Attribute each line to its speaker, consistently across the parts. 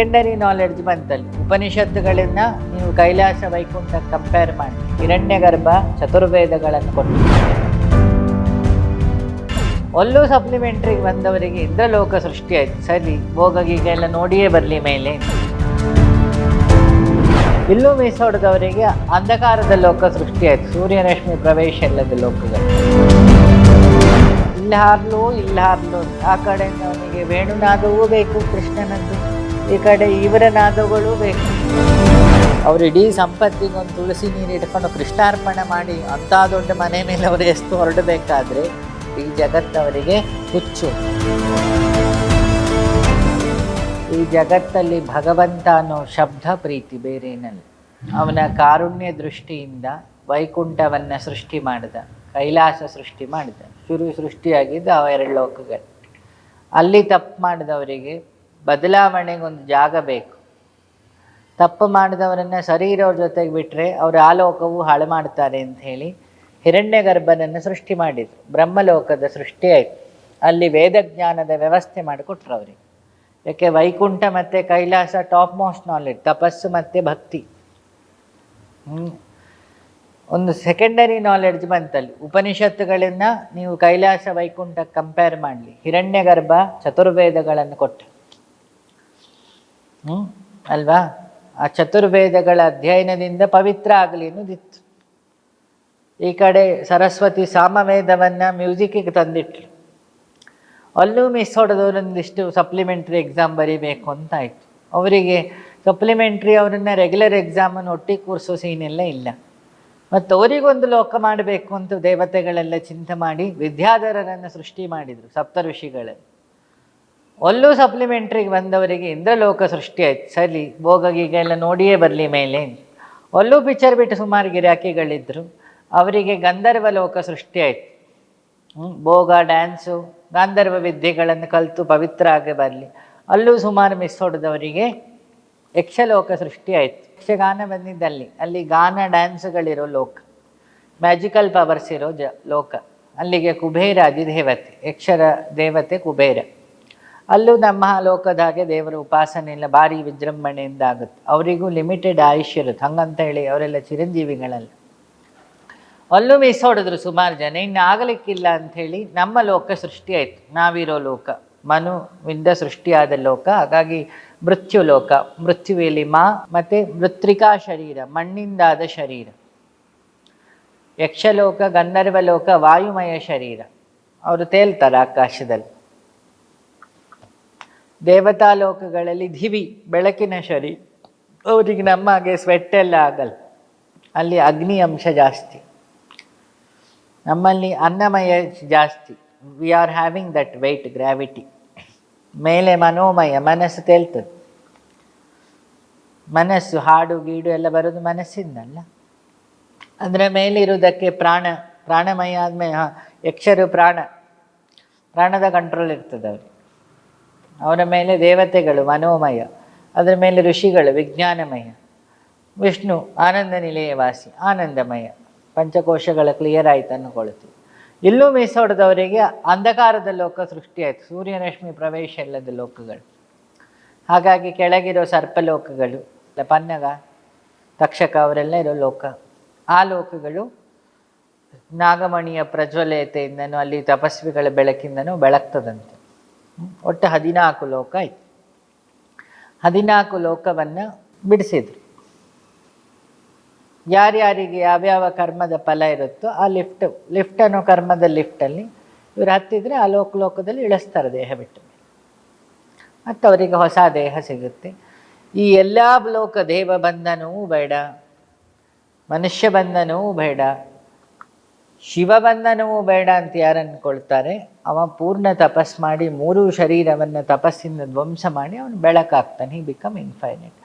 Speaker 1: Secondary knowledge ಬಂತಲ್ಲಿ. ಉಪನಿಷತ್ತುಗಳನ್ನ ನೀವು Kailasa Vaikuntha compare ಮಾಡಿ. ಹಿರಣ್ಯ ಗರ್ಭ ಚತುರ್ವೇದಗಳನ್ನು ಕೊಟ್ಟು ಒಲ್ಲೂ ಸಪ್ಲಿಮೆಂಟ್ರಿಗೆ ಬಂದವರಿಗೆ ಇಂದ್ರಲೋಕ ಸೃಷ್ಟಿ ಆಯ್ತು. ಸರಿ ಎಲ್ಲ ನೋಡಿಯೇ ಬರಲಿ ಮೇಲೆ. ಇಲ್ಲೂ ಮಿಸ್ ಹೊಡೆದವರಿಗೆ ಅಂಧಕಾರದ ಲೋಕ ಸೃಷ್ಟಿ ಆಯ್ತು. ಸೂರ್ಯರಶ್ಮಿ ಪ್ರವೇಶ ಇಲ್ಲದ ಲೋಕಗಳು. ಇಲ್ಲಿ ಹಾರ್ಲು ಇಲ್ಲಿ ಹಾರ್ಲು ಆ ಕಡೆಯಿಂದ ಅವನಿಗೆ ವೇಣುನಾದವೂ ಬೇಕು, ಕೃಷ್ಣನದ್ದು. ಈ ಕಡೆ ಇವರ ನಾದಗಳು ಬೇಕು. ಅವ್ರು ಇಡೀ ಸಂಪತ್ತಿಗೆ ಒಂದು ತುಳಸಿ ನೀರು ಇಟ್ಕೊಂಡು ಕೃಷ್ಣಾರ್ಪಣೆ ಮಾಡಿ ಅಂಥ ದೊಡ್ಡ ಮನೆ ಮೇಲೆ ಅವರು ಎಷ್ಟು ಹೊರಡಬೇಕಾದ್ರೆ ಈ ಜಗತ್ತವರಿಗೆ ಹುಚ್ಚು. ಈ ಜಗತ್ತಲ್ಲಿ ಭಗವಂತ ಅನ್ನೋ ಶಬ್ದ ಪ್ರೀತಿ ಬೇರೇನಲ್ಲ. ಅವನ ಕಾರುಣ್ಯ ದೃಷ್ಟಿಯಿಂದ ವೈಕುಂಠವನ್ನ ಸೃಷ್ಟಿ ಮಾಡಿದ, ಕೈಲಾಸ ಸೃಷ್ಟಿ ಮಾಡಿದ. ಶುರು ಸೃಷ್ಟಿಯಾಗಿದ್ದು ಅವ ಎರಡು ಲೋಕಗಳು. ಅಲ್ಲಿ ತಪ್ಪು ಮಾಡಿದವರಿಗೆ ಬದಲಾವಣೆಗೆ ಒಂದು ಜಾಗ ಬೇಕು. ತಪ್ಪು ಮಾಡಿದವರನ್ನು ಸರಿ ಇರೋರ ಜೊತೆಗೆ ಬಿಟ್ಟರೆ ಅವರು ಆ ಲೋಕವು ಹಾಳು ಮಾಡ್ತಾರೆ ಅಂತ ಹೇಳಿ ಹಿರಣ್ಯ ಗರ್ಭನನ್ನು ಸೃಷ್ಟಿ ಮಾಡಿದ್ರು. ಬ್ರಹ್ಮಲೋಕದ ಸೃಷ್ಟಿ ಆಯಿತು. ಅಲ್ಲಿ ವೇದಜ್ಞಾನದ ವ್ಯವಸ್ಥೆ ಮಾಡಿಕೊಟ್ರು ಅವರಿಗೆ ಯಾಕೆ ವೈಕುಂಠ ಮತ್ತು ಕೈಲಾಸ ಟಾಪ್ ಮೋಸ್ಟ್ ನಾಲೆಡ್ಜ್, ತಪಸ್ಸು ಮತ್ತು ಭಕ್ತಿ. ಒಂದು ಸೆಕೆಂಡರಿ ನಾಲೆಡ್ಜ್ ಬಂತಲ್ಲಿ. ಉಪನಿಷತ್ತುಗಳನ್ನು ನೀವು ಕೈಲಾಸ ವೈಕುಂಠ ಕಂಪೇರ್ ಮಾಡಲಿ. ಹಿರಣ್ಯ ಗರ್ಭ ಚತುರ್ವೇದಗಳನ್ನು ಕೊಟ್ಟು ಹ್ಮ್ ಅಲ್ವಾ? ಆ ಚತುರ್ವೇದಗಳ ಅಧ್ಯಯನದಿಂದ ಪವಿತ್ರ ಆಗಲಿ ಅನ್ನೋದಿತ್ತು ಈ ಕಡೆ ಸರಸ್ವತಿ ಸಾಮವೇದವನ್ನ ಮ್ಯೂಸಿಕ್ಕಿಗೆ ತಂದಿಟ್ಲು. ಅಲ್ಲೂ ಮಿಸ್ ಹೊಡೆದವರೊಂದಿಷ್ಟು ಸಪ್ಲಿಮೆಂಟ್ರಿ ಎಕ್ಸಾಮ್ ಬರೀಬೇಕು ಅಂತ ಆಯಿತು. ಅವರಿಗೆ ಸಪ್ಲಿಮೆಂಟ್ರಿ ಅವರನ್ನ ರೆಗ್ಯುಲರ್ ಎಕ್ಸಾಮನ್ನು ಒಟ್ಟಿಗೆ ಕೂರಿಸೋ ಸೀನೆಲ್ಲ ಇಲ್ಲ. ಮತ್ತು ಅವರಿಗೊಂದು ಲೋಕ ಮಾಡಬೇಕು ಅಂತ ದೇವತೆಗಳೆಲ್ಲ ಚಿಂತೆ ಮಾಡಿ ವಿದ್ಯಾಧರರನ್ನು ಸೃಷ್ಟಿ ಮಾಡಿದರು ಸಪ್ತ ಋಷಿಗಳಲ್ಲಿ ಒಲ್ಲೂ ಸಪ್ಲಿಮೆಂಟ್ರಿಗೆ ಬಂದವರಿಗೆ ಇಂದ್ರಲೋಕ ಸೃಷ್ಟಿ ಆಯ್ತು. ಸರಿ ಭೋಗಗೀಗ ಎಲ್ಲ ನೋಡಿಯೇ ಬರಲಿ ಮೇಲೆ. ಒಲ್ಲೂ ಪಿಕ್ಚರ್ ಬಿಟ್ಟು ಸುಮಾರು ಗಿರಾಕಿಗಳಿದ್ದರು ಅವರಿಗೆ ಗಂಧರ್ವ ಲೋಕ ಸೃಷ್ಟಿ ಆಯ್ತು. ಭೋಗ ಡ್ಯಾನ್ಸು ಗಾಂಧರ್ವ ವಿದ್ಯೆಗಳನ್ನು ಕಲಿತು ಪವಿತ್ರ ಆಗಿ ಬರಲಿ. ಅಲ್ಲೂ ಸುಮಾರು ಮಿಸ್ ಹೊಡೆದವರಿಗೆ ಯಕ್ಷಲೋಕ ಸೃಷ್ಟಿ ಆಯಿತು. ಯಕ್ಷಗಾನ ಬಂದಿದ್ದಲ್ಲಿ, ಅಲ್ಲಿ ಗಾನ ಡ್ಯಾನ್ಸ್ಗಳಿರೋ ಲೋಕ. ಮ್ಯಾಜಿಕಲ್ ಪವರ್ಸ್ ಇರೋ ಜ, ಲೋಕ. ಅಲ್ಲಿಗೆ ಕುಬೇರ ಅಧಿದೇವತೆ, ಯಕ್ಷರ ದೇವತೆ ಕುಬೇರ. ಅಲ್ಲೂ ನಮ್ಮ ಲೋಕದ ಹಾಗೆ ದೇವರ ಉಪಾಸನೆ ಇಲ್ಲ, ಭಾರಿ ವಿಜೃಂಭಣೆಯಿಂದ ಆಗುತ್ತೆ. ಅವರಿಗೂ ಲಿಮಿಟೆಡ್ ಆಯುಷ್ಯ ಇರುತ್ತೆ. ಹಂಗಂತ ಹೇಳಿ ಅವರೆಲ್ಲ ಚಿರಂಜೀವಿಗಳಲ್ಲ. ಅಲ್ಲೂ ಮಿಸ್ ಹೊಡೆದ್ರು ಸುಮಾರು ಜನ. ಇನ್ನು ಆಗಲಿಕ್ಕಿಲ್ಲ ಅಂಥೇಳಿ ನಮ್ಮ ಲೋಕ ಸೃಷ್ಟಿ ಆಯಿತು. ನಾವಿರೋ ಲೋಕ. ಮನುವಿಂದ ಸೃಷ್ಟಿಯಾದ ಲೋಕ. ಹಾಗಾಗಿ ಮೃತ್ಯು ಲೋಕ. ಮೃತ್ಯುವೇಲಿ ಮಾ, ಮತ್ತು ಮೃತ್ರಿಕಾ ಶರೀರ, ಮಣ್ಣಿಂದಾದ ಶರೀರ. ಯಕ್ಷಲೋಕ, ಗಂಧರ್ವ ಲೋಕ, ವಾಯುಮಯ ಶರೀರ. ಅವರು ತೇಲ್ತಾರೆ ಆಕಾಶದಲ್ಲಿ. ದೇವತಾ ಲೋಕಗಳಲ್ಲಿ ಧಿವಿ, ಬೆಳಕಿನ ಶರಿ. ಅವರಿಗೆ ನಮ್ಮ ಹಾಗೆ ಸ್ವೆಟ್ ಎಲ್ಲ ಆಗಲ್ಲ. ಅಲ್ಲಿ ಅಗ್ನಿ ಅಂಶ ಜಾಸ್ತಿ. ನಮ್ಮಲ್ಲಿ ಅನ್ನಮಯ ಜಾಸ್ತಿ. We are having that weight gravity ಮೇಲೆ ಮನೋಮಯ, ಮನಸ್ಸು ತೇಲ್ತದೆ. ಮನಸ್ಸು ಹಾಡು, ಗೀಡು ಎಲ್ಲ ಬರೋದು ಮನಸ್ಸಿಂದಲ್ಲ. ಅದರ ಮೇಲಿರುವುದಕ್ಕೆ ಪ್ರಾಣ, ಪ್ರಾಣಮಯ ಆದಮೇಲೆ ಯಕ್ಷರು ಪ್ರಾಣ, ಪ್ರಾಣದ ಕಂಟ್ರೋಲ್ ಇರ್ತದೆ ಅವ್ರಿಗೆ. ಅವರ ಮೇಲೆ ದೇವತೆಗಳು, ಮನೋಮಯ. ಅದರ ಮೇಲೆ ಋಷಿಗಳು, ವಿಜ್ಞಾನಮಯ. ವಿಷ್ಣು, ಆನಂದ ನಿಲಯವಾಸಿ, ಆನಂದಮಯ. ಪಂಚಕೋಶಗಳ ಕ್ಲಿಯರ್ ಆಯಿತು ಅನ್ಕೊಳ್ತೀವಿ ಇಲ್ಲೂ ಮೀಸೋಡದವರಿಗೆ ಅಂಧಕಾರದ ಲೋಕ ಸೃಷ್ಟಿಯಾಯಿತು ಸೂರ್ಯರಶ್ಮಿ ಪ್ರವೇಶ ಇಲ್ಲದ ಲೋಕಗಳು. ಹಾಗಾಗಿ ಕೆಳಗಿರೋ ಸರ್ಪಲೋಕಗಳು ಪನ್ನಗ, ತಕ್ಷಕ ಅವರೆಲ್ಲ ಇರೋ ಲೋಕ. ಆ ಲೋಕಗಳು ನಾಗಮಣಿಯ ಪ್ರಜ್ವಲತೆಯಿಂದನೂ, ಅಲ್ಲಿ ತಪಸ್ವಿಗಳ ಬೆಳಕಿಂದನೂ ಬೆಳಗ್ತದಂತೆ. ಒಟ್ಟು ಹದಿನಾಲ್ಕು ಲೋಕ ಇತ್ತು ಹದಿನಾಲ್ಕು ಲೋಕವನ್ನು ಬಿಡಿಸಿದ್ರು. ಯಾರ್ಯಾರಿಗೆ ಯಾವ್ಯಾವ ಕರ್ಮದ ಫಲ ಇರುತ್ತೋ ಆ ಲಿಫ್ಟ್ ಲಿಫ್ಟ್ ಅನ್ನೋ ಕರ್ಮದ ಲಿಫ್ಟಲ್ಲಿ ಇವರು ಹತ್ತಿದರೆ ಆ ಲೋಕ, ಲೋಕದಲ್ಲಿ ಇಳಿಸ್ತಾರೆ ದೇಹ ಬಿಟ್ಟು ಮತ್ತು ಅವರಿಗೆ ಹೊಸ ದೇಹ ಸಿಗುತ್ತೆ. ಈ ಎಲ್ಲ ಲೋಕ ದೇವ ಬಂಧನವೂ ಬೇಡ, ಮನುಷ್ಯ ಬಂಧನವೂ ಬೇಡ ಶಿವ ಬಂಧನವೂ ಬೇಡ ಅಂತ ಯಾರು ಅಂದ್ಕೊಳ್ತಾರೆ ಅವ ಪೂರ್ಣ ತಪಸ್ ಮಾಡಿ ಮೂರು ಶರೀರವನ್ನು ತಪಸ್ಸಿಂದ ಧ್ವಂಸ ಮಾಡಿ ಅವನು ಬೆಳಕಾಗ್ತಾನೆ. He become infinite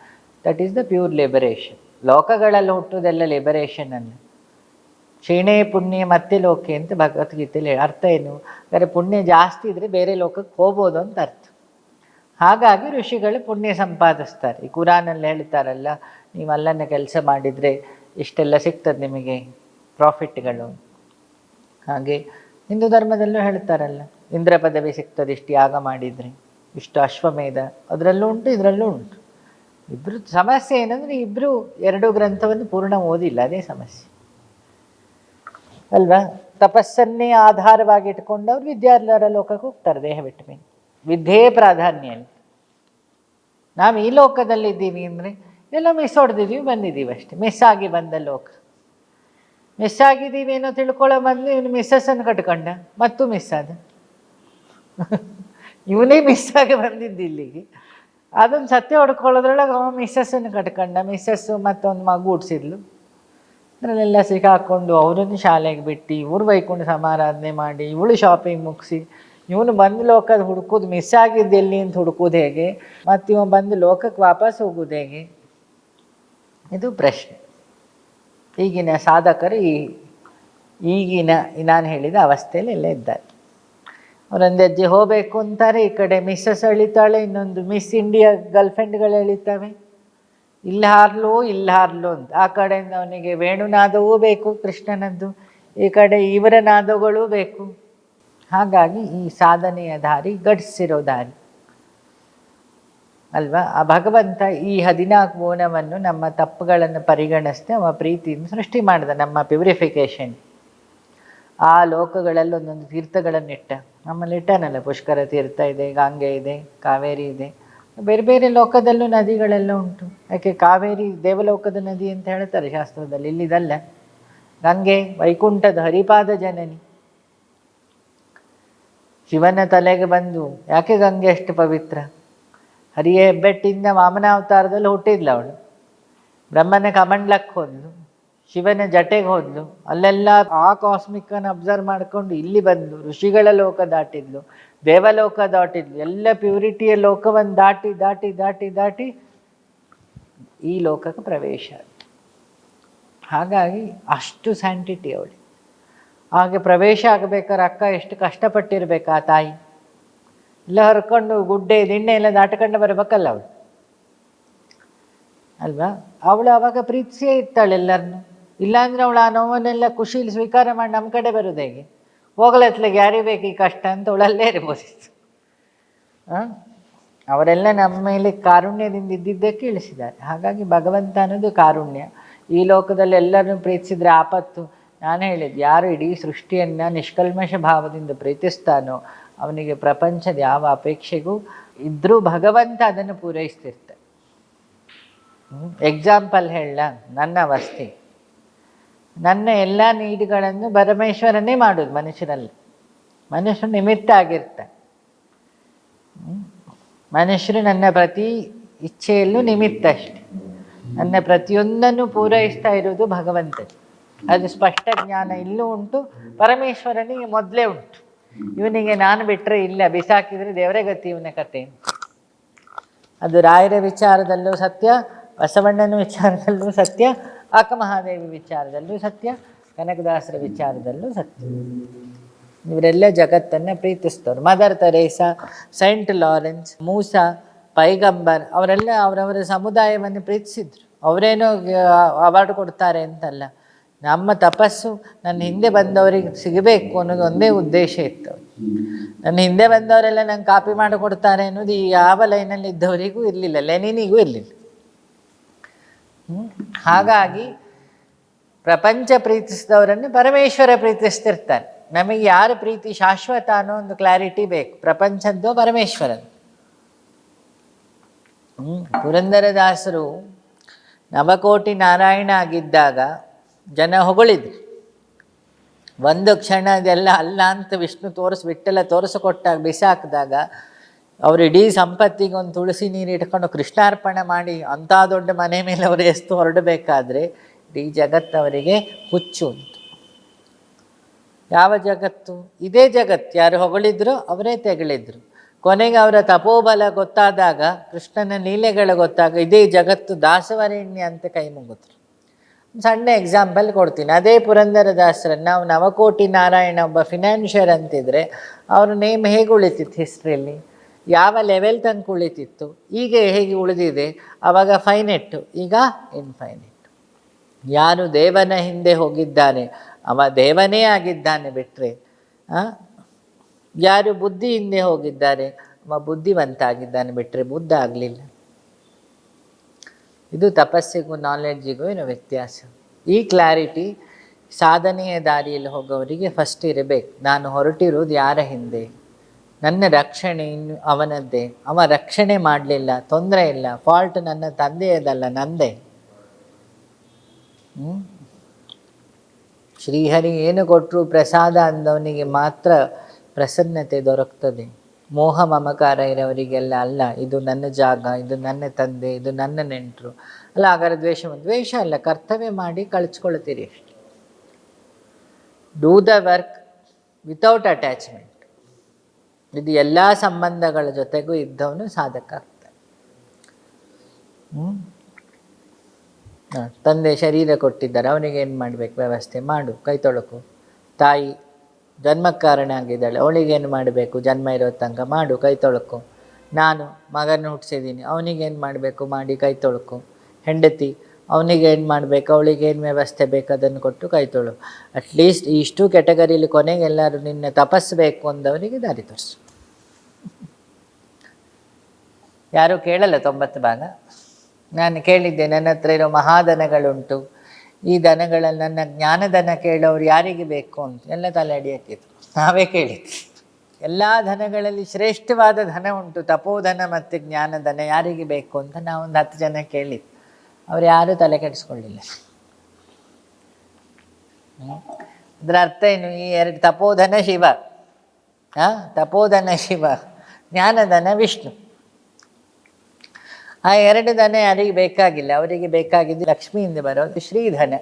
Speaker 1: that is the pure liberation ಲೋಕಗಳಲ್ಲಿ ಹುಟ್ಟುವುದೆಲ್ಲ ಲಿಬರೇಷನ್ ಅನ್ನು ಕ್ಷೀಣೇ ಪುಣ್ಯ ಮತ್ತೆ ಲೋಕೆ ಅಂತ ಭಗವದ್ಗೀತೆಯಲ್ಲಿ ಅರ್ಥ ಏನು? ಅಂದರೆ ಪುಣ್ಯ ಜಾಸ್ತಿ ಇದ್ದರೆ ಬೇರೆ ಲೋಕಕ್ಕೆ ಹೋಗ್ಬೋದು ಅಂತ ಅರ್ಥ. ಹಾಗಾಗಿ ಋಷಿಗಳು ಪುಣ್ಯ ಸಂಪಾದಿಸ್ತಾರೆ. ಈ ಕುರಾನಲ್ಲಿ ಹೇಳ್ತಾರಲ್ಲ, ನೀವು ಅಲ್ಲನ್ನ ಕೆಲಸ ಮಾಡಿದರೆ ಇಷ್ಟೆಲ್ಲ ಸಿಗ್ತದೆ ನಿಮಗೆ ಪ್ರಾಫಿಟ್ಗಳು ಹಾಗೆ ಹಿಂದೂ ಧರ್ಮದಲ್ಲೂ ಹೇಳ್ತಾರಲ್ಲ, ಇಂದ್ರ ಪದವಿ ಸಿಗ್ತದೆ ಇಷ್ಟು ಯಾಗ ಮಾಡಿದರೆ, ಇಷ್ಟು ಅಶ್ವಮೇಧ, ಅದರಲ್ಲೂ ಉಂಟು, ಇದರಲ್ಲೂ ಉಂಟು. ಇಬ್ಬರು ಸಮಸ್ಯೆ ಏನಂದರೆ ಇಬ್ಬರು ಎರಡು ಗ್ರಂಥವನ್ನು ಪೂರ್ಣ ಓದಿಲ್ಲ, ಅದೇ ಸಮಸ್ಯೆ. ಅಲ್ವಾ? ತಪಸ್ಸನ್ನೇ ಆಧಾರವಾಗಿ ಇಟ್ಕೊಂಡವ್ರು ವಿದ್ಯಾರ್ಥಿಗಳ ಲೋಕಕ್ಕೆ ಹೋಗ್ತಾರೆ, ದೇಹ ಬಿಟ್ಟ ಮೇಲೆ. ವಿದ್ಯೆ ಪ್ರಾಧಾನ್ಯ ನಾವು ಈ ಲೋಕದಲ್ಲಿದ್ದೀವಿ ಅಂದರೆ, ಎಲ್ಲ ಮಿಸ್ ಹೊಡೆದಿದ್ದೀವಿ ಬಂದಿದ್ದೀವಿ ಅಷ್ಟೇ. ಮಿಸ್ ಆಗಿ ಬಂದ ಲೋಕ. ಮಿಸ್ ಆಗಿದ್ದೀವಿ ಏನೋ ತಿಳ್ಕೊಳ್ಳೋ ಮೊದಲು ಇವನು ಮಿಸ್ಸಸ್ಸನ್ನು ಕಟ್ಕೊಂಡ. ಮತ್ತು ಮಿಸ್ ಆದ. ಇವನೇ ಮಿಸ್ ಆಗಿ ಬಂದಿದ್ದು ಇಲ್ಲಿಗೆ. ಅದನ್ನು ಸತ್ಯ ಹೊಡ್ಕೊಳ್ಳೋದ್ರೊಳಗೆ ಅವ ಮಿಸ್ಸಸ್ಸನ್ನು ಕಟ್ಕೊಂಡ. ಮಿಸ್ಸಸ್ಸು ಮತ್ತೊಂದು ಮಗು ಹುಡ್ಸಿದ್ಲು. ಅದರಲ್ಲೆಲ್ಲ ಸಿಕ್ಕಾಕೊಂಡು ಅವರನ್ನು ಶಾಲೆಗೆ ಬಿಟ್ಟು, ಇವ್ರು ಬೈಕೊಂಡು ಸಮಾರಾಧನೆ ಮಾಡಿ, ಇವಳು ಶಾಪಿಂಗ್ ಮುಗಿಸಿ, ಇವನು ಬಂದು ಲೋಕದ ಹುಡುಕೋದು ಮಿಸ್ ಆಗಿದ್ದು ಎಲ್ಲಿ ಅಂತ ಹುಡುಕೋದು ಹೇಗೆ ಮತ್ತು ಇವ ಬಂದು ಲೋಕಕ್ಕೆ ವಾಪಸ್ ಹೋಗೋದು ಹೇಗೆ? ಇದು ಪ್ರಶ್ನೆ. ಈಗಿನ ಸಾಧಕರು ಈ ಈಗಿನ ನಾನು ಹೇಳಿದ ಅವಸ್ಥೆಯಲ್ಲಿ ಎಲ್ಲ ಇದ್ದಾರೆ. ಅವರೊಂದು ಹೆಜ್ಜೆ ಹೋಗಬೇಕು ಅಂತಾರೆ, ಈ ಕಡೆ ಮಿಸ್ಸಸ್ ಎಳಿತಾಳೆ ಇನ್ನೊಂದು ಮಿಸ್ ಇಂಡಿಯಾ ಗರ್ಲ್ಫ್ರೆಂಡ್ಗಳು ಎಳಿತಾವೆ. ಇಲ್ಲಿ ಹಾರ್ಲು ಇಲ್ಲಿ ಹಾರ್ಲು ಅಂತ. ಆ ಕಡೆಯಿಂದ ಅವನಿಗೆ ವೇಣುನಾದವೂ ಬೇಕು, ಕೃಷ್ಣನದ್ದು. ಈ ಕಡೆ ಇವರ ನಾದಗಳೂ ಬೇಕು. ಹಾಗಾಗಿ ಈ ಸಾಧನೆಯ ದಾರಿ ಗಡ್ಸಿರೋ ದಾರಿ. ಅಲ್ವಾ? ಆ ಭಗವಂತ ಈ ಹದಿನಾಲ್ಕು ಮೌನವನ್ನು ನಮ್ಮ ತಪ್ಪುಗಳನ್ನು ಪರಿಗಣಿಸ್ತೆ ಅವ ಪ್ರೀತಿಯನ್ನು ಸೃಷ್ಟಿ ಮಾಡಿದ ನಮ್ಮ ಪ್ಯೂರಿಫಿಕೇಶನ್ ಆ ಲೋಕಗಳಲ್ಲಿ ಒಂದೊಂದು ತೀರ್ಥಗಳನ್ನಿಟ್ಟ. ನಮ್ಮಲ್ಲಿ ಇಟ್ಟನಲ್ಲ, ಪುಷ್ಕರ ತೀರ್ಥ ಇದೆ, ಗಂಗೆ ಇದೆ, ಕಾವೇರಿ ಇದೆ. ಬೇರೆ ಬೇರೆ ಲೋಕದಲ್ಲೂ ನದಿಗಳೆಲ್ಲ ಉಂಟು. ಯಾಕೆ ಕಾವೇರಿ ದೇವಲೋಕದ ನದಿ ಅಂತ ಹೇಳ್ತಾರೆ ಶಾಸ್ತ್ರದಲ್ಲಿ, ಇಲ್ಲಿದಲ್ಲ. ಗಂಗೆ, ವೈಕುಂಠದ ಹರಿಪಾದ ಜನನಿ. ಶಿವನ ತಲೆಗೆ ಬಂದು, ಯಾಕೆ ಗಂಗೆ ಅಷ್ಟು ಪವಿತ್ರ? ಹರಿಯ ಹೆಬ್ಬೆಟ್ಟಿಂದ ವಾಮನಾವತಾರದಲ್ಲಿ ಹುಟ್ಟಿದ್ಲು ಅವಳು. ಬ್ರಹ್ಮನ ಕಮಂಡ್ಲಕ್ಕೆ ಹೋದ್ಲು, ಶಿವನ ಜಟೆಗೆ ಹೋದ್ಲು, ಅಲ್ಲೆಲ್ಲ ಆ ಕಾಸ್ಮಿಕ್ಕನ್ನು ಅಬ್ಸರ್ವ್ ಮಾಡಿಕೊಂಡು ಇಲ್ಲಿ ಬಂದು ಋಷಿಗಳ ಲೋಕ ದಾಟಿದ್ಲು, ದೇವಲೋಕ ದಾಟಿದ್ಲು, ಎಲ್ಲ ಪ್ಯೂರಿಟಿಯ ಲೋಕವನ್ನು ದಾಟಿ ದಾಟಿ ದಾಟಿ ದಾಟಿ ಈ ಲೋಕಕ್ಕೆ ಪ್ರವೇಶ. ಹಾಗಾಗಿ ಅಷ್ಟು ಸ್ಯಾಂಟಿಟಿ ಅವಳು. ಹಾಗೆ ಪ್ರವೇಶ ಆಗಬೇಕಾದ್ರೆ ಅಕ್ಕ ಎಷ್ಟು ಕಷ್ಟಪಟ್ಟಿರ್ಬೇಕು ಆ ತಾಯಿ. ಎಲ್ಲ ಹರ್ಕೊಂಡು ಗುಡ್ಡೆ ದಿಣ್ಣೆ ಎಲ್ಲ ದಾಟ್ಕೊಂಡು ಬರಬೇಕಲ್ಲ ಅವಳು? ಅಲ್ವಾ? ಅವಳು ಅವಾಗ ಪ್ರೀತಿಸಿಯೇ ಇರ್ತಾಳೆ ಎಲ್ಲರನ್ನು. ಇಲ್ಲಾಂದ್ರೆ ಅವಳು ಆ ನೋವನ್ನೆಲ್ಲ ಖುಷಿಲಿ ಸ್ವೀಕಾರ ಮಾಡಿ ನಮ್ಮ ಕಡೆ ಬರೋದು ಹೇಗೆ? ಹೋಗಲತ್ಲಿಗೆ ಯಾರಿಗೆ ಬೇಕು ಈ ಕಷ್ಟ ಅಂತ ಅವಳಲ್ಲೇ ಇರ್ಬೋದಿತ್ತು ಹಾಂ ಅವರೆಲ್ಲ ನಮ್ಮ ಮೇಲೆ ಕಾರುಣ್ಯದಿಂದ ಇದ್ದಿದ್ದಕ್ಕೆ ಇಳಿಸಿದ್ದಾರೆ ಹಾಗಾಗಿ ಭಗವಂತ ಅನ್ನೋದು ಕಾರುಣ್ಯ. ಈ ಲೋಕದಲ್ಲಿ ಎಲ್ಲರನ್ನು ಪ್ರೀತಿಸಿದ್ರೆ ಆಪತ್ತು. ನಾನು ಹೇಳಿದ್ದು, ಯಾರು ಇಡೀ ಸೃಷ್ಟಿಯನ್ನು ನಿಷ್ಕಲ್ಮಶ ಭಾವದಿಂದ ಪ್ರೀತಿಸ್ತಾನೋ ಅವನಿಗೆ ಪ್ರಪಂಚದ ಯಾವ ಅಪೇಕ್ಷೆಗೂ ಇದ್ರೂ ಭಗವಂತ ಅದನ್ನು ಪೂರೈಸ್ತಿರ್ತೆ. ಎಕ್ಸಾಂಪಲ್ ಹೇಳ, ನನ್ನ ಅವಸ್ಥೆ ನನ್ನ ಎಲ್ಲ ನೀಡುಗಳನ್ನು ಪರಮೇಶ್ವರನೇ ಮಾಡೋದು ಮನುಷ್ಯರಲ್ಲಿ. ಮನುಷ್ಯರು ನಿಮಿತ್ತ ಆಗಿರ್ತೆ. ಮನುಷ್ಯರು ನನ್ನ ಪ್ರತಿ ಇಚ್ಛೆಯಲ್ಲೂ ನಿಮಿತ್ತ ಅಷ್ಟೆ. ನನ್ನ ಪ್ರತಿಯೊಂದನ್ನು ಪೂರೈಸ್ತಾ ಇರೋದು ಭಗವಂತ ಅದು ಸ್ಪಷ್ಟ ಜ್ಞಾನ ಇಲ್ಲೂ ಉಂಟು, ಪರಮೇಶ್ವರನಿಗೆ ಮೊದಲೇ ಉಂಟು. ಇವನಿಗೆ ನಾನು ಬಿಟ್ಟರೆ ಇಲ್ಲ. ಬಿಸಾಕಿದ್ರೆ ದೇವರೇ ಗತಿ ಇವನ ಕತೆ. ಅದು ರಾಯರ ವಿಚಾರದಲ್ಲೂ ಸತ್ಯ, ಬಸವಣ್ಣನ ವಿಚಾರದಲ್ಲೂ ಸತ್ಯ ಅಕ್ಕಮಹಾದೇವಿ ವಿಚಾರದಲ್ಲೂ ಸತ್ಯ, ಕನಕದಾಸರ ವಿಚಾರದಲ್ಲೂ ಸತ್ಯ. ಇವರೆಲ್ಲ ಜಗತ್ತನ್ನು ಪ್ರೀತಿಸ್ತವ್ರು ಮದರ್ ತೆರೇಸಾ, ಸೈಂಟ್ ಲಾರೆನ್ಸ್, ಮೂಸ, ಪೈಗಂಬರ್ ಅವರೆಲ್ಲ ಅವರವರ ಸಮುದಾಯವನ್ನು ಪ್ರೀತಿಸಿದ್ರು. ಅವರೇನೋ ಅವಾರ್ಡ್ ಕೊಡ್ತಾರೆ ಅಂತಲ್ಲ. ನಮ್ಮ ತಪಸ್ಸು ನನ್ನ ಹಿಂದೆ ಬಂದವರಿಗೆ ಸಿಗಬೇಕು ಅನ್ನೋದು ಒಂದೇ ಉದ್ದೇಶ ಇತ್ತು. ನನ್ನ ಹಿಂದೆ ಬಂದವರೆಲ್ಲ ನಂಗೆ ಕಾಪಿ ಮಾಡಿಕೊಡ್ತಾರೆ ಅನ್ನೋದು ಈ ಯಾವ ಲೈನಲ್ಲಿ ಇದ್ದವರಿಗೂ ಇರಲಿಲ್ಲ, ಲೆನಿನಿಗೂ ಇರಲಿಲ್ಲ. ಹಾಗಾಗಿ ಪ್ರಪಂಚ ಪ್ರೀತಿಸಿದವರನ್ನು ಪರಮೇಶ್ವರ ಪ್ರೀತಿಸ್ತಿರ್ತಾರೆ. ನಮಗೆ ಯಾರ ಪ್ರೀತಿ ಶಾಶ್ವತ ಅನ್ನೋ ಒಂದು ಕ್ಲಾರಿಟಿ ಬೇಕು, ಪ್ರಪಂಚದ್ದು ಪರಮೇಶ್ವರನ್ ಹ್ಮ್? ಪುರಂದರದಾಸರು ನವಕೋಟಿ ನಾರಾಯಣ ಆಗಿದ್ದಾಗ ಜನ ಹೊಗಳಿದ್ರು. ಒಂದು ಕ್ಷಣ ಅದೆಲ್ಲ ಅಲ್ಲ ಅಂತ ವಿಷ್ಣು ತೋರಿಸಿ ಬಿಟ್ಟೆಲ್ಲ ತೋರಿಸಿಕೊಟ್ಟಾಗ, ಬಿಸಾಕಿದಾಗ ಅವ್ರು ಇಡೀ ಸಂಪತ್ತಿಗೆ ಒಂದು ತುಳಸಿ ನೀರು ಇಟ್ಕೊಂಡು ಕೃಷ್ಣಾರ್ಪಣೆ ಮಾಡಿ ಅಂಥ ದೊಡ್ಡ ಮನೆ ಮೇಲೆ ಅವರು ಎಷ್ಟು ಹೊರಡಬೇಕಾದ್ರೆ ಇಡೀ ಜಗತ್ತು ಅವರಿಗೆ ಹುಚ್ಚು ಉಂಟು. ಯಾವ ಜಗತ್ತು? ಇದೇ ಜಗತ್ತು. ಯಾರು ಹೊಗಳಿದ್ರು ಅವರೇ ತೆಗಳಿದ್ರು. ಕೊನೆಗೆ ಅವರ ತಪೋಬಲ ಗೊತ್ತಾದಾಗ, ಕೃಷ್ಣನ ಲೀಲೆಗಳು ಗೊತ್ತಾಗ ಇದೇ ಜಗತ್ತು ದಾಸವರೇಣ್ಯ ಅಂತ ಕೈ ಮುಗಿದ್ರು. ಸಣ್ಣ ಎಕ್ಸಾಂಪಲ್ ಕೊಡ್ತೀನಿ. ಅದೇ ಪುರಂದರದಾಸರನ್ನು ನಾವು ನವಕೋಟಿ ನಾರಾಯಣ ಒಬ್ಬ ಫಿನಾನ್ಷಿಯರ್ ಅಂತಿದ್ರೆ, ಅವ್ರ ನೇಮ್ ಹೇಗೆ ಉಳಿತಿತ್ತು ಹಿಸ್ಟ್ರಿಯಲ್ಲಿ ಯಾವ ಲೆವೆಲ್ ತನಕ ಉಳಿತಿತ್ತು? ಈಗ ಹೇಗೆ ಉಳಿದಿದೆ? ಆವಾಗ ಫೈನೆಟ್ಟು ಈಗ ಇನ್ಫೈನೆಟ್ ಯಾರು ದೇವನ ಹಿಂದೆ ಹೋಗಿದ್ದಾನೆ, ಅವ ದೇವನೇ ಆಗಿದ್ದಾನೆ ಬಿಟ್ಟರೆ ಯಾರು ಬುದ್ಧಿ ಹಿಂದೆ ಹೋಗಿದ್ದಾರೆ, ಅವ ಬುದ್ಧಿವಂತ ಆಗಿದ್ದಾನೆ ಬಿಟ್ಟರೆ ಬುದ್ಧ ಆಗಲಿಲ್ಲ. ಇದು ತಪಸ್ಸಿಗೂ ನಾಲೆಡ್ಜಿಗೂ ಏನೋ ವ್ಯತ್ಯಾಸ. ಈ ಕ್ಲಾರಿಟಿ ಸಾಧನೆಯ ದಾರಿಯಲ್ಲಿ ಹೋಗೋವರಿಗೆ ಫಸ್ಟ್ ಇರಬೇಕು. ನಾನು ಹೊರಟಿರೋದು ಯಾರ ಹಿಂದೆ? ನನ್ನ ರಕ್ಷಣೆ ಇನ್ನು ಅವನದ್ದೇ? ಅವ ರಕ್ಷಣೆ ಮಾಡಲಿಲ್ಲ, ತೊಂದರೆ ಇಲ್ಲ ಫಾಲ್ಟ್ ನನ್ನ ತಂದೆಯದಲ್ಲ, ನಂದೇ? ಶ್ರೀಹರಿ ಏನು ಕೊಟ್ಟರು ಪ್ರಸಾದ ಅಂದವನಿಗೆ ಮಾತ್ರ ಪ್ರಸನ್ನತೆ ದೊರಕ್ತದೆ. ಮೋಹ ಮಮಕಾರ ಇರೋವರಿಗೆಲ್ಲ ಅಲ್ಲ, ಇದು ನನ್ನ ಜಾಗ, ಇದು ನನ್ನ ತಂದೆ, ಇದು ನನ್ನ ನೆಂಟರು. ಅಲ್ಲ, ಹಾಗಾದ್ರೆ ದ್ವೇಷ ದ್ವೇಷ ಅಲ್ಲ, ಕರ್ತವ್ಯ ಮಾಡಿ ಕಳಿಸ್ಕೊಳ್ತೀರಿ ಅಷ್ಟೆ. Do the work without attachment ಇದು ಎಲ್ಲ ಸಂಬಂಧಗಳ ಜೊತೆಗೂ ಇದ್ದವನು ಸಾಧಕ ಹ್ಮ್? ತಂದೆ ಶರೀರ ಕೊಟ್ಟಿದ್ದಾರೆ, ಅವನಿಗೆ ಏನು ಮಾಡಬೇಕು? ವ್ಯವಸ್ಥೆ ಮಾಡು, ಕೈ ತೊಳಕು. ತಾಯಿ ಜನ್ಮಕ್ಕೆ ಕಾರಣ ಆಗಿದ್ದಾಳೆ ಅವಳಿಗೇನು ಮಾಡಬೇಕು? ಜನ್ಮ ಇರೋ ತನಕ ಮಾಡು, ಕೈ ತೊಳಕು. ನಾನು ಮಗನ ಹುಟ್ಟಿಸಿದ್ದೀನಿ. ಅವನಿಗೇನು ಮಾಡಬೇಕು? ಮಾಡಿ, ಕೈ ತೊಳಕು. ಹೆಂಡತಿ, ಅವನಿಗೆ ಏನು ಮಾಡಬೇಕು? ಅವಳಿಗೆ ಏನು ವ್ಯವಸ್ಥೆ ಬೇಕು? ಅದನ್ನು ಕೊಟ್ಟು ಕೈ ತೊಳು. ಅಟ್ಲೀಸ್ಟ್ ಇಷ್ಟು ಕೆಟಗರಿಲಿ ಕೊನೆಗೆ ಎಲ್ಲರೂ ನಿನ್ನೆ ತಪಸ್ಬೇಕು ಅಂದವರಿಗೆ ದಾರಿ ತೋರಿಸು. ಯಾರೂ ಕೇಳಲ್ಲ ತೊಂಬತ್ತು ಭಾಗ? ನಾನು ಕೇಳಿದ್ದೆ, ನನ್ನ ಹತ್ರ ಇರೋ ಮಹಾದನಗಳುಂಟು. ಈ ದನಗಳಲ್ಲಿ ನನ್ನ ಜ್ಞಾನದನ ಕೇಳೋರು ಯಾರಿಗೆ ಬೇಕು ಅಂತ? ಎಲ್ಲ ತಲೆ ಅಡಿಯಾಕಿತ್ತು ನಾವೇ ಕೇಳಿದ್ವಿ ಎಲ್ಲ ಧನಗಳಲ್ಲಿ ಶ್ರೇಷ್ಠವಾದ ಧನ ಉಂಟು. ತಪೋಧನ ಮತ್ತು ಜ್ಞಾನಧನ ಯಾರಿಗೆ ಬೇಕು ಅಂತ ನಾವೊಂದು ಹತ್ತು ಜನ ಕೇಳಿದ್ವಿ ಅವ್ರು ಯಾರೂ ತಲೆ ಕೆಡಿಸ್ಕೊಳ್ಳಿಲ್ಲ. ಅದ್ರ ಅರ್ಥ ಏನು? ಈ ಎರಡು ತಪೋಧನ ಶಿವ. ಹಾಂ ತಪೋಧನ ಶಿವ, ಜ್ಞಾನಧನ ವಿಷ್ಣು. ಆ ಎರಡು ದನ ಯಾರಿಗೆ ಬೇಕಾಗಿಲ್ಲ. ಅವರಿಗೆ ಬೇಕಾಗಿದ್ದು ಲಕ್ಷ್ಮಿಯಿಂದ ಬರೋದು ಶ್ರೀಧನ.